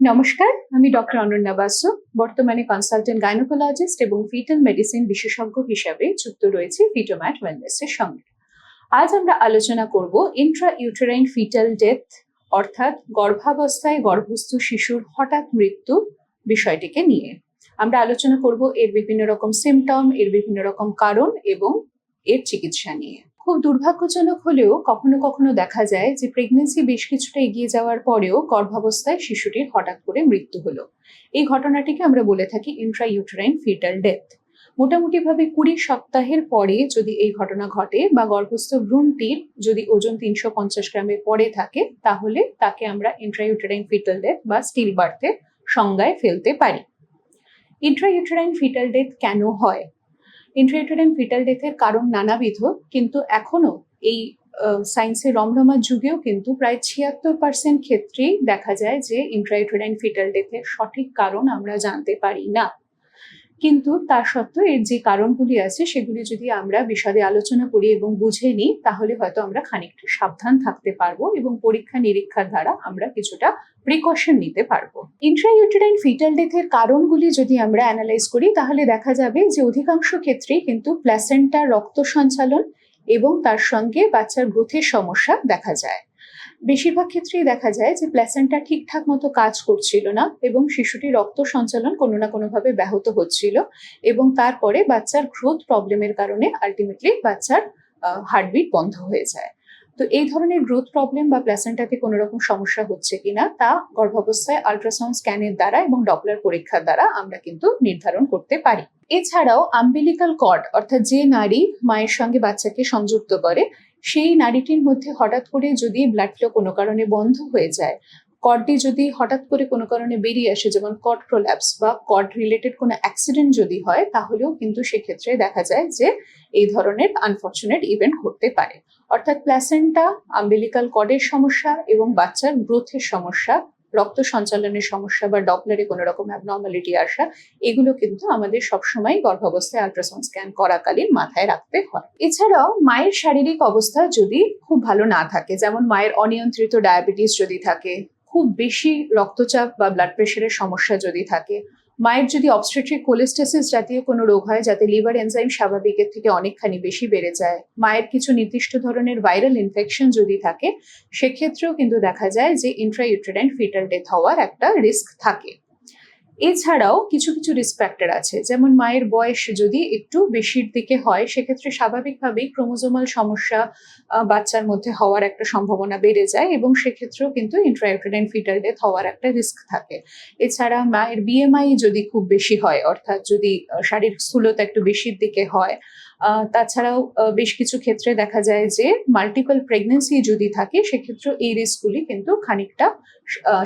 নমস্কার, আমি ডক্টর অনন্যা বাসু, বর্তমানে কনসালটেন্ট গাইনোকোলজিস্ট এবং ফিটাল মেডিসিন বিশেষজ্ঞ হিসাবে যুক্ত রয়েছে ফিটোম্যাট ওয়েলনেসের সঙ্গে। আজ আমরা আলোচনা করব ইন্ট্রা ইউটেরাইন ফিটাল ডেথ অর্থাৎ গর্ভাবস্থায় গর্ভস্থ শিশুর হঠাৎ মৃত্যু বিষয়টিকে নিয়ে। আমরা আলোচনা করব এর বিভিন্ন রকম সিমটম এর বিভিন্ন রকম কারণ এবং এর চিকিৎসা নিয়ে। খুব দুর্ভাগ্যজনক হলেও কখনো কখনো দেখা যায় যে প্রেগনেন্সি বেশ কিছুটা এগিয়ে যাওয়ার পরেও গর্ভাবস্থায় শিশুটির হঠাৎ করে মৃত্যু হলো। এই ঘটনাটিকে আমরা বলে থাকি ইন্ট্রা ইউটেরাইন ফিটাল ডেথ মোটামুটিভাবে কুড়ি সপ্তাহের পরে যদি এই ঘটনা ঘটে বা গর্ভস্থ ভ্রূণটির যদি ওজন তিনশো পঞ্চাশ গ্রামের পরে থাকে, তাহলে তাকে আমরা ইন্ট্রাইউটেরাইন ফিটাল ডেথ বা স্টিল বার্থের সংজ্ঞায় ফেলতে পারি। ইন্ট্রাইউটেরাইন ফিটাল ডেথ কেন হয়? ইন্ট্রাইউটেরাইন ফিটাল ডেথের কারণ নানাবিধ, কিন্তু এখনও এই সায়েন্সের রমরমা যুগেও কিন্তু প্রায় ছিয়াত্তর পার্সেন্ট ক্ষেত্রেই দেখা যায় যে ইন্ট্রাইউটেরাইন ফিটাল ডেথের সঠিক কারণ আমরা জানতে পারি না। কিন্তু তা সত্ত্বেও এর যে কারণগুলি আছে, সেগুলি যদি আমরা বিশদে আলোচনা করি এবং বুঝে নিই, তাহলে হয়তো আমরা খানিকটা সাবধান থাকতে পারব এবং পরীক্ষা নিরীক্ষার দ্বারা আমরা কিছুটা প্রিকশন নিতে পারব। ইন্ট্রাইউটেরাইন ফিটাল ডেথের কারণগুলি যদি আমরা অ্যানালাইজ করি, তাহলে দেখা যাবে যে অধিকাংশ ক্ষেত্রেই কিন্তু প্ল্যাসেন্টার রক্ত সঞ্চালন এবং তার সঙ্গে বাচ্চার গ্রোথের সমস্যা দেখা যায়। বেশিরভাগ ক্ষেত্রেই দেখা যায় যে প্ল্যাসেন্টা ঠিকঠাক মতো কাজ করছিল না এবং শিশুটি রক্ত সঞ্চালন কোনো না কোনোভাবে ব্যাহত হচ্ছিল এবং তারপরে বাচ্চার গ্রোথ প্রবলেমের কারণে আলটিমেটলি বাচ্চার হার্টবিট বন্ধ হয়ে যায়। তো এই ধরনের গ্রোথ প্রবলেম বা প্ল্যাসেন্টাতে কোনো রকম সমস্যা হচ্ছে কিনা তা গর্ভাবস্থায় আল্ট্রাসাউন্ড স্ক্যানের দ্বারা এবং ডপলার পরীক্ষার দ্বারা আমরা কিন্তু নির্ধারণ করতে পারি। এছাড়াও আম্বিলিকাল কর্ড অর্থাৎ যে নারী মায়ের সঙ্গে বাচ্চাকে সংযুক্ত করে সেই নারীটির মধ্যে হঠাৎ করে যদি ব্লাড ফ্লো কোনো কারণে বন্ধ হয়ে যায় কর্ডটি যদি হঠাৎ করে কোনো কারণে বেরিয়ে আসে, যেমন কর্ড প্রোল্যাপস বা কর্ড রিলেটেড কোনো অ্যাক্সিডেন্ট যদি হয়, তাহলেও কিন্তু সেক্ষেত্রে দেখা যায় যে এই ধরনের আনফর্চুনেট ইভেন্ট ঘটতে পারে। অর্থাৎ প্ল্যাসেন্টা আম্বেলিকাল কর্ডের সমস্যা এবং বাচ্চার গ্রোথের সমস্যা রক্ত সঞ্চালনের সমস্যা বা ডপলারে কোনো রকম অ্যাবনর্মালিটি আসা, এগুলো কিন্তু আমাদের সবসময় গর্ভাবস্থায় আল্ট্রাসাউন্ড স্ক্যান করাকালীন মাথায় রাখতে হয়। এছাড়াও মায়ের শারীরিক অবস্থা যদি খুব ভালো না থাকে, যেমন মায়ের অনিয়ন্ত্রিত ডায়াবেটিস যদি থাকে, খুব বেশি রক্তচাপ বা ব্লাড প্রেশারের সমস্যা যদি থাকে মায়ের যদি অবস্ট্রেট্রিক কোলেস্টেসিস জাতীয় কোনো রোগ হয়, যাতে লিভার এনজাইম স্বাভাবিকের থেকে অনেকখানি বেশি বেড়ে যায়, মায়ের কিছু নির্দিষ্ট ধরনের ভাইরাল ইনফেকশন যদি থাকে, সেক্ষেত্রেও কিন্তু দেখা যায় যে ইন্ট্রাইউটেরাইন ফিটাল ডেথ হওয়ার একটা রিস্ক থাকে। এছাড়াও কিছু কিছু রিস্ক ফ্যাক্টর আছে। যেমন মায়ের বয়স যদি একটু বেশির দিকে হয়, সেক্ষেত্রে স্বাভাবিকভাবেই ক্রোমোজোমাল সমস্যা বাচ্চার মধ্যে হওয়ার একটা সম্ভাবনা বেড়ে যায় এবং সেক্ষেত্রেও কিন্তু ইন্ট্রাইউটেরাইন ফিটাল ডেথ হওয়ার একটা রিস্ক থাকে। এছাড়া মায়ের বিএমআই যদি খুব বেশি হয়, অর্থাৎ যদি শারীরিক স্থূলতা একটু বেশির দিকে হয় তাছাড়াও বেশ কিছু ক্ষেত্রে দেখা যায় যে মাল্টিপল প্রেগনেন্সি যদি থাকে সেক্ষেত্রে এই রিস্কগুলি কিন্তু খানিকটা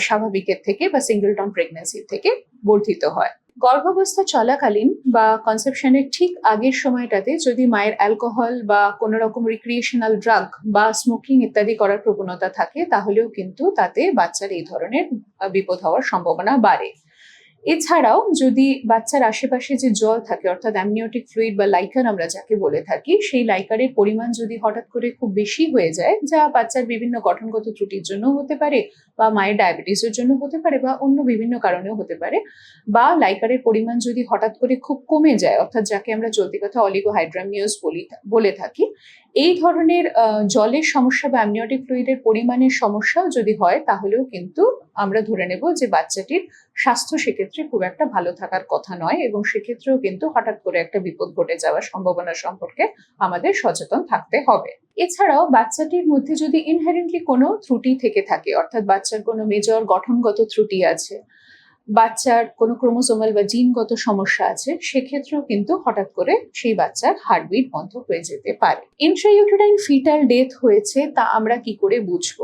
স্বাভাবিকের থেকে বা সিঙ্গেল টার্ম প্রেগনেন্সির থেকে বর্ধিত হয়। গর্ভাবস্থা চলাকালীন বা কনসেপশনের ঠিক আগের সময়টাতে যদি মায়ের অ্যালকোহল বা কোনো রকম রিক্রিয়েশনাল ড্রাগ বা স্মোকিং ইত্যাদি করার প্রবণতা থাকে, তাহলেও কিন্তু তাতে বাচ্চার এই ধরনের বিপদ হওয়ার সম্ভাবনা বাড়ে। এছাড়াও যদি বাচ্চার আশেপাশে যে জল থাকে, অর্থাৎ অ্যামনিওটিক ফ্লুইড বা লাইকার আমরা যাকে বলে থাকি, সেই লাইকারের পরিমাণ যদি হঠাৎ করে খুব বেশি হয়ে যায়, যা বাচ্চার বিভিন্ন গঠনগত ত্রুটির জন্য হতে পারে বা মায়ের ডায়াবেটিসের জন্য হতে পারে বা অন্য বিভিন্ন কারণেও হতে পারে, বা লাইকারের পরিমাণ যদি হঠাৎ করে খুব কমে যায়, অর্থাৎ যাকে আমরা চলতি কথা অলিগোহাইড্রামিওস বলি, বলে থাকি এই ধরনের জলের সমস্যা বা অ্যামনিওটিক ফ্লুইডের পরিমাণের সমস্যাও যদি হয়, তাহলেও কিন্তু আমরা ধরে নেব যে বাচ্চাটির স্বাস্থ্য সেক্ষেত্রে খুব একটা ভালো থাকার কথা নয় এবং সেক্ষেত্রেও কিন্তু হঠাৎ করে একটা বিপদ ঘটে যাওয়ার সম্ভাবনা সম্পর্কে আমাদের সচেতন থাকতে হবে। এছাড়াও বাচ্চাটির মধ্যে যদি ইনহারেন্টলি কোনো ত্রুটি থেকে থাকে, অর্থাৎ বাচ্চার কোনো মেজর গঠনগত ত্রুটি আছে বাচ্চার কোনো ক্রোমোসোমাল বা জিনগত সমস্যা আছে, সেক্ষেত্রেও কিন্তু হঠাৎ করে সেই বাচ্চার হার্টবিট বন্ধ হয়ে যেতে পারে। ইনট্রাইউটেরাইন ফিটাল ডেথ হয়েছে তা আমরা কি করে বুঝব?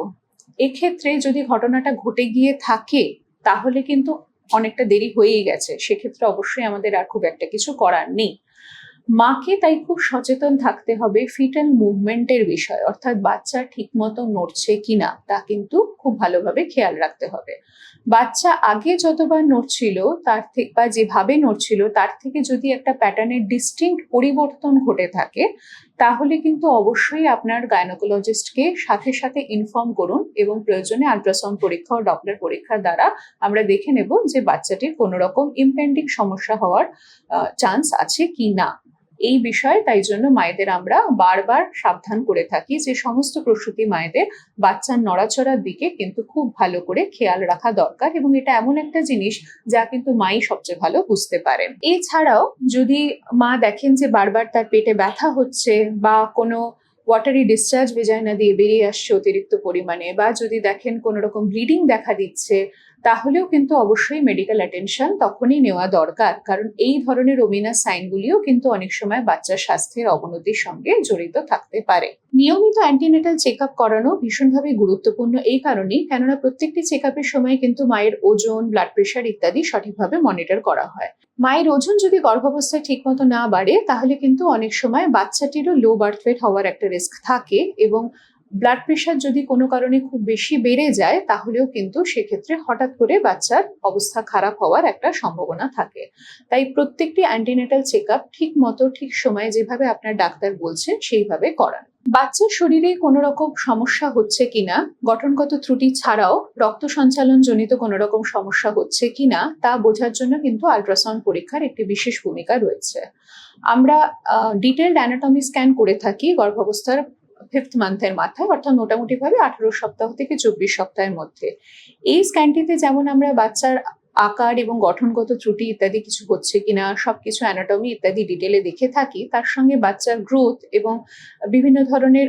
এক্ষেত্রে যদি ঘটনাটা ঘটে গিয়ে থাকে, তাহলে কিন্তু অনেকটা দেরি হয়েই গেছে। সেক্ষেত্রে অবশ্যই আমাদের আর খুব একটা কিছু করার নেই। মাকে তাই খুব সচেতন থাকতে হবে ফিটাল মুভমেন্টের বিষয়। অর্থাৎ বাচ্চা ঠিকমতো নড়ছে কিনা, তা কিন্তু খুব ভালোভাবে খেয়াল রাখতে হবে। বাচ্চা আগে যতবার নড়ছিল, তার থেকে বা যেভাবে নড়ছিল, তার থেকে যদি একটা প্যাটার্নের ডিস্টিংক্ট পরিবর্তন ঘটে থাকে, তাহলে কিন্তু অবশ্যই আপনার গাইনোকোলজিস্টকে সাথে সাথে ইনফর্ম করুন এবং প্রয়োজনে আলট্রাসাউন্ড পরীক্ষা ও ডপলার পরীক্ষার দ্বারা আমরা দেখে নেব যে বাচ্চাটির কোনো রকম ইম্পেন্ডিং সমস্যা হওয়ার চান্স আছে কি না এই বিষয়ে, তাই জন্য মায়েদের আমরা বারবার সাবধান করে থাকি যে সমস্ত প্রসূতি মায়েদের বাচ্চার নড়াচড়ার দিকে কিন্তু খুব ভালো করে খেয়াল রাখা দরকার এবং এটা এমন একটা জিনিস যা কিন্তু মাই সবচেয়ে ভালো বুঝতে পারেন। এছাড়াও যদি মা দেখেন যে বারবার তার পেটে ব্যথা হচ্ছে বা কোনো ওয়াটারি ডিসচার্জ ভেজাইনা দিয়ে বেরিয়ে আসছে অতিরিক্ত পরিমাণে বা যদি দেখেন কোনো রকম ব্লিডিং দেখা দিচ্ছে তাহলেও কিন্তু অবশ্যই মেডিকেল অ্যাটেনশন তখনই নেওয়া দরকার। কারণ এই ধরনের ওমিনাস সাইনগুলিও কিন্তু অনেক সময় বাচ্চার স্বাস্থ্যের অবনতির সঙ্গে জড়িত থাকতে পারে। নিয়মিত অ্যান্টিনেটাল চেক আপ করানো ভীষণভাবে গুরুত্বপূর্ণ এই কারণেই, কেননা প্রত্যেকটি চেক আপের সময় কিন্তু মায়ের ওজন ব্লাড প্রেশার ইত্যাদি সঠিকভাবে মনিটর করা হয়। মায়ের ওজন যদি গর্ভাবস্থায় ঠিকমতো না বাড়ে, তাহলে কিন্তু অনেক সময় বাচ্চাটিরও লো বার্থ ওয়েট হওয়ার একটা রিস্ক থাকে এবং ব্লাড প্রেশার যদি কোনো কারণে খুব বেশি বেড়ে যায়, তাহলেও কিন্তু সেক্ষেত্রে হঠাৎ করে বাচ্চার অবস্থা খারাপ হওয়ার একটা সম্ভাবনা থাকে। তাই প্রত্যেকটি অ্যান্টিনেটাল চেক আপ ঠিক মতো, ঠিক সময়ে যেভাবে আপনার ডাক্তার বলছেন, সেইভাবে করান। বাচ্চার শরীরে কোনো রকম সমস্যা হচ্ছে কিনা, গঠনগত ত্রুটি ছাড়াও রক্ত সঞ্চালন জনিত কোনো রকম সমস্যা হচ্ছে কিনা, তা বোঝার জন্য কিন্তু আল্ট্রাসাউন্ড পরীক্ষার একটি বিশেষ ভূমিকা রয়েছে। আমরা ডিটেলড অ্যানাটমি স্ক্যান করে থাকি, গর্ভাবস্থার ফিফথ মান্থের মাথায়, অর্থাৎ মোটামুটিভাবে আঠারো সপ্তাহ থেকে চব্বিশ সপ্তাহের মধ্যে। এই স্ক্যানটিতে যেমন আমরা বাচ্চার আকার এবং গঠনগত ত্রুটি ইত্যাদি কিছু হচ্ছে কিনা, সবকিছু অ্যানাটমি ইত্যাদি ডিটেলে দেখে থাকি। তার সঙ্গে বাচ্চার গ্রোথ এবং বিভিন্ন ধরনের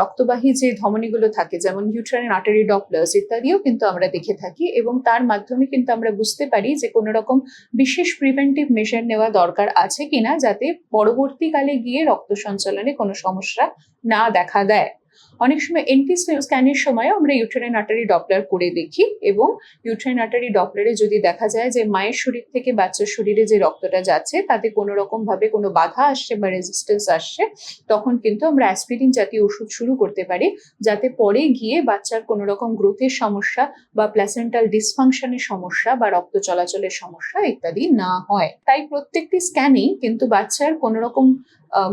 রক্তবাহী যে ধমনীগুলো থাকে, যেমন ইউট্রাইন আর্টারি ডপলার্স ইত্যাদিও কিন্তু আমরা দেখে থাকি এবং তার মাধ্যমে কিন্তু আমরা বুঝতে পারি যে কোনো রকম বিশেষ প্রিভেন্টিভ মেজার নেওয়া দরকার আছে কিনা যাতে পরবর্তীকালে গিয়ে রক্ত সঞ্চালনে কোনো সমস্যা না দেখা দেয়। অনেক সময় এনটি স্ক্যানের সময় আমরা ইউট্রাইন আর্টারি ডপলার করে দেখি এবং ইউট্রাইন আর্টারি ডপলারে যদি দেখা যায় যে মায়ের শরীর থেকে বাচ্চার শরীরে যে রক্তটা যাচ্ছে, তাতে কোনো রকম ভাবে কোনো বাধা আসছে বা রেজিস্ট্যান্স আসছে, তখন কিন্তু আমরা অ্যাসপিরিন জাতীয় ওষুধ শুরু করতে পারি, যাতে পরে গিয়ে বাচ্চার কোনো রকম গ্রোথের সমস্যা বা প্ল্যাসেন্টাল ডিসফাংশনের সমস্যা বা রক্ত চলাচলের সমস্যা ইত্যাদি না হয়। তাই প্রত্যেকটি স্ক্যানেই কিন্তু বাচ্চার কোনো রকম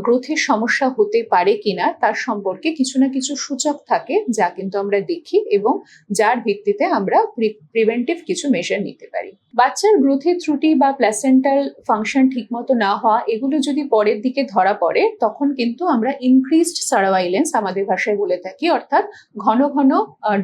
গ্রোথের সমস্যা হতে পারে কিনা, তার সম্পর্কে কিছু না কিছু সূচক থাকে যা কিন্তু আমরা দেখি এবং যার ভিত্তিতে আমরা প্রিভেন্টিভ কিছু মেজার নিতে পারি। বাচ্চার গ্রোথের ত্রুটি বা প্ল্যাসেন্টাল ফাংশন ঠিকমতো না হওয়া, এগুলো যদি পরের দিকে ধরা পড়ে, তখন কিন্তু আমরা ইনক্রিজড সারাভাইলেন্স আমাদের ভাষায় বলে থাকি, অর্থাৎ ঘন ঘন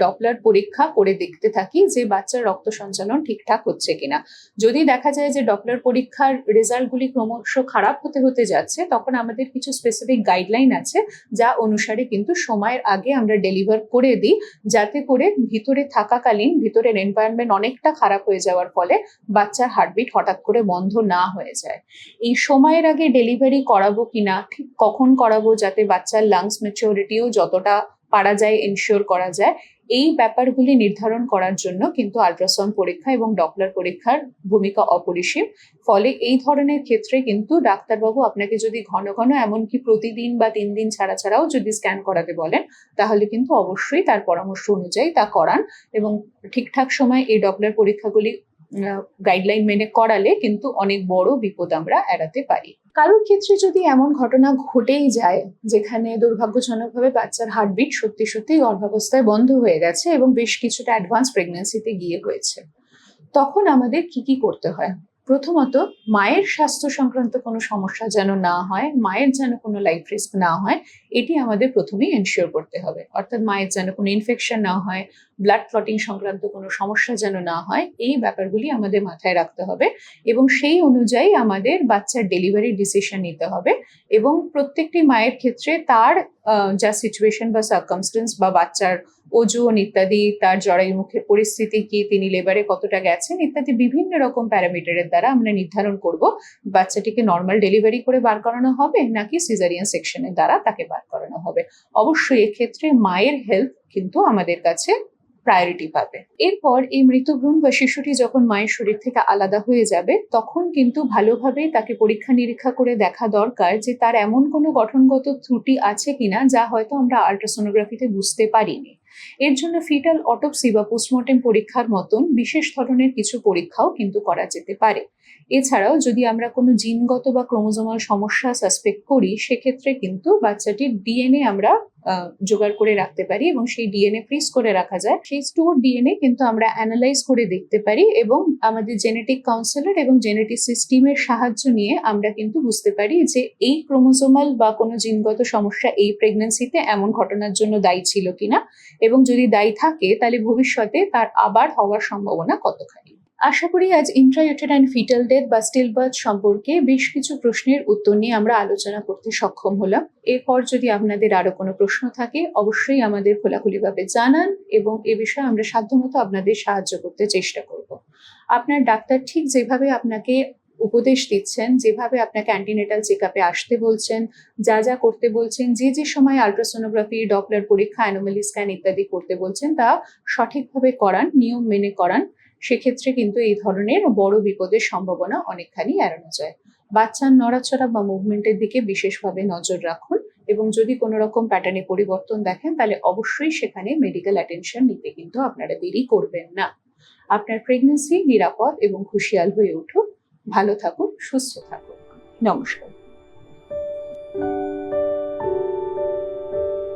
ডপলার পরীক্ষা করে দেখতে থাকি যে বাচ্চার রক্ত সঞ্চালন ঠিকঠাক হচ্ছে কিনা। যদি দেখা যায় যে ডপলার পরীক্ষার রেজাল্টগুলি ক্রমশ খারাপ হতে হতে যাচ্ছে, তখন আমাদের কিছু স্পেসিফিক গাইডলাইন আছে, যা অনুসারে কিন্তু সময়ের আগে আমরা ডেলিভার করে দিই, যাতে করে ভিতরে থাকাকালীন ভিতরের এনভায়রনমেন্ট অনেকটা খারাপ হয়ে যাওয়ার ফলে বাচ্চার হার্টবিট হঠাৎ করে বন্ধ না হয়ে যায়। এই সময়ের আগে ডেলিভারি করাবো কিনা, ঠিক কখন করাবো যাতে বাচ্চার লাংস ম্যাচিওরিটিও যতটা পারা যায় এনশিওর করা যায় এই ব্যাপারগুলি নির্ধারণ করার জন্য কিন্তু আল্ট্রাসাউন্ড পরীক্ষা এবং ডপলার পরীক্ষার ভূমিকা অপরিসীম। ফলে এই ধরনের ক্ষেত্রে কিন্তু ডাক্তারবাবু আপনাকে যদি ঘন ঘন এমনকি প্রতিদিন বা তিন দিন ছাড়া ছাড়াও যদি স্ক্যান করাতে বলেন, তাহলে কিন্তু অবশ্যই তার পরামর্শ অনুযায়ী তা করান এবং ঠিকঠাক সময় এই ডপলার পরীক্ষাগুলি গাইডলাইন মেনে করালে কিন্তু অনেক বড় বিপদ আমরা এড়াতে পারি। কারোর ক্ষেত্রে যদি এমন ঘটনা ঘটেই যায়, যেখানে দুর্ভাগ্যজনকভাবে বাচ্চার হার্টবিট সত্যি সত্যি গর্ভাবস্থায় বন্ধ হয়ে গেছে এবং বেশ কিছুটা অ্যাডভান্স প্রেগনেন্সিতে গিয়ে হয়েছে, তখন আমাদের কি কি করতে হয়? প্রথমত, মায়ের স্বাস্থ্য সংক্রান্ত কোনো সমস্যা যেন না হয়, মায়ের যেন কোনো লাইফ রিস্ক না হয়, এটি আমাদের প্রথমেই এনশিওর করতে হবে। অর্থাৎ মায়ের যেন কোনো ইনফেকশন না হয় ব্লাড ক্লটিং সংক্রান্ত কোনো সমস্যা যেন না হয়, এই ব্যাপারগুলি আমাদের মাথায় রাখতে হবে এবং সেই অনুযায়ী আমাদের বাচ্চার ডেলিভারি ডিসিশন নিতে হবে এবং প্রত্যেকটি মায়ের ক্ষেত্রে তার যা সিচুয়েশন বা সার্কামস্টেন্স বা বাচ্চার ওজন ইত্যাদি, তার জরায়ু মুখের পরিস্থিতি কি, তিনি লেবারে কতটা গেছেন ইত্যাদি বিভিন্ন রকম প্যারামিটারের দ্বারা আমরা নির্ধারণ করব। বাচ্চাটিকে নর্মাল ডেলিভারি করে বার করানো হবে নাকি সিজারিয়ান সেকশনের দ্বারা তাকে বার করানো হবে? অবশ্যই এক্ষেত্রে মায়ের হেলথ কিন্তু আমাদের কাছে প্রায়োরিটি পাবে। এরপর এই মৃতভ্রূণ বা শিশুটি যখন মায়ের শরীর থেকে আলাদা হয়ে যাবে, তখন কিন্তু ভালোভাবে তাকে পরীক্ষা নিরীক্ষা করে দেখা দরকার যে তার এমন কোনো গঠনগত ত্রুটি আছে কিনা, যা হয়তো আমরা আল্ট্রাসোনোগ্রাফিতে বুঝতে পারিনি। এর জন্য ফিটাল অটোপসি বা পোস্টমর্টেম পরীক্ষার মতন বিশেষ ধরনের কিছু পরীক্ষাও কিন্তু করা যেতে পারে। এছাড়াও যদি আমরা কোনো জিনগত বা ক্রোমোজোমাল সমস্যা সাসপেক্ট করি, সেক্ষেত্রে কিন্তু বাচ্চাটির ডিএনএ আমরা জোগাড় করে রাখতে পারি এবং সেই ডিএনএ ফ্রিজ করে রাখা যায়। সেই স্টোর ডিএনএ কিন্তু আমরা অ্যানালাইজ করে দেখতে পারি এবং আমাদের জেনেটিক কাউন্সিলর এবং জেনেটিসিস্ট টিমের সাহায্য নিয়ে আমরা কিন্তু বুঝতে পারি যে এই ক্রোমোজোমাল বা কোনো জিনগত সমস্যা এই প্রেগন্যান্সিতে এমন ঘটনার জন্য দায়ী ছিল কিনা এবং যদি দায়ী থাকে তাহলে ভবিষ্যতে তার আবার হওয়ার সম্ভাবনা কতখানি? আশা করি আজ ইন্ট্রাইউটেরাইন ফিটাল ডেথ বা স্টিল বার্থ সম্পর্কে বেশ কিছু প্রশ্নের উত্তর নিয়ে আমরা আলোচনা করতে সক্ষম হলাম। এরপর যদি আপনাদের আরও কোনো প্রশ্ন থাকে, অবশ্যই আমাদের খোলাখুলিভাবে জানান এবং এ বিষয়ে আমরা সাধ্যমতো আপনাদের সাহায্য করতে চেষ্টা করব। আপনার ডাক্তার ঠিক যেভাবে আপনাকে উপদেশ দিচ্ছেন, যেভাবে আপনাকে অ্যান্টিনেটাল চেক আপে আসতে বলছেন, যা যা করতে বলছেন, যে যে সময় আলট্রাসোনোগ্রাফি ডপলার পরীক্ষা অ্যানোমালি স্ক্যান ইত্যাদি করতে বলছেন, তা সঠিকভাবে করান, নিয়ম মেনে করান। সেক্ষেত্রে কিন্তু এই ধরনের বড় বিপদের সম্ভাবনা অনেকখানি এড়ানো যায়। বাচ্চার নড়াচড়া বা মুভমেন্টের দিকে বিশেষভাবে নজর রাখুন এবং যদি কোনো রকম প্যাটার্নে পরিবর্তন দেখেন, তাহলে অবশ্যই সেখানে মেডিকেল অ্যাটেনশন নিতে কিন্তু আপনারা দেরি করবেন না। আপনার প্রেগনেন্সি নিরাপদ এবং খুশিয়াল হয়ে উঠুক। ভালো থাকুন, সুস্থ থাকুন। নমস্কার।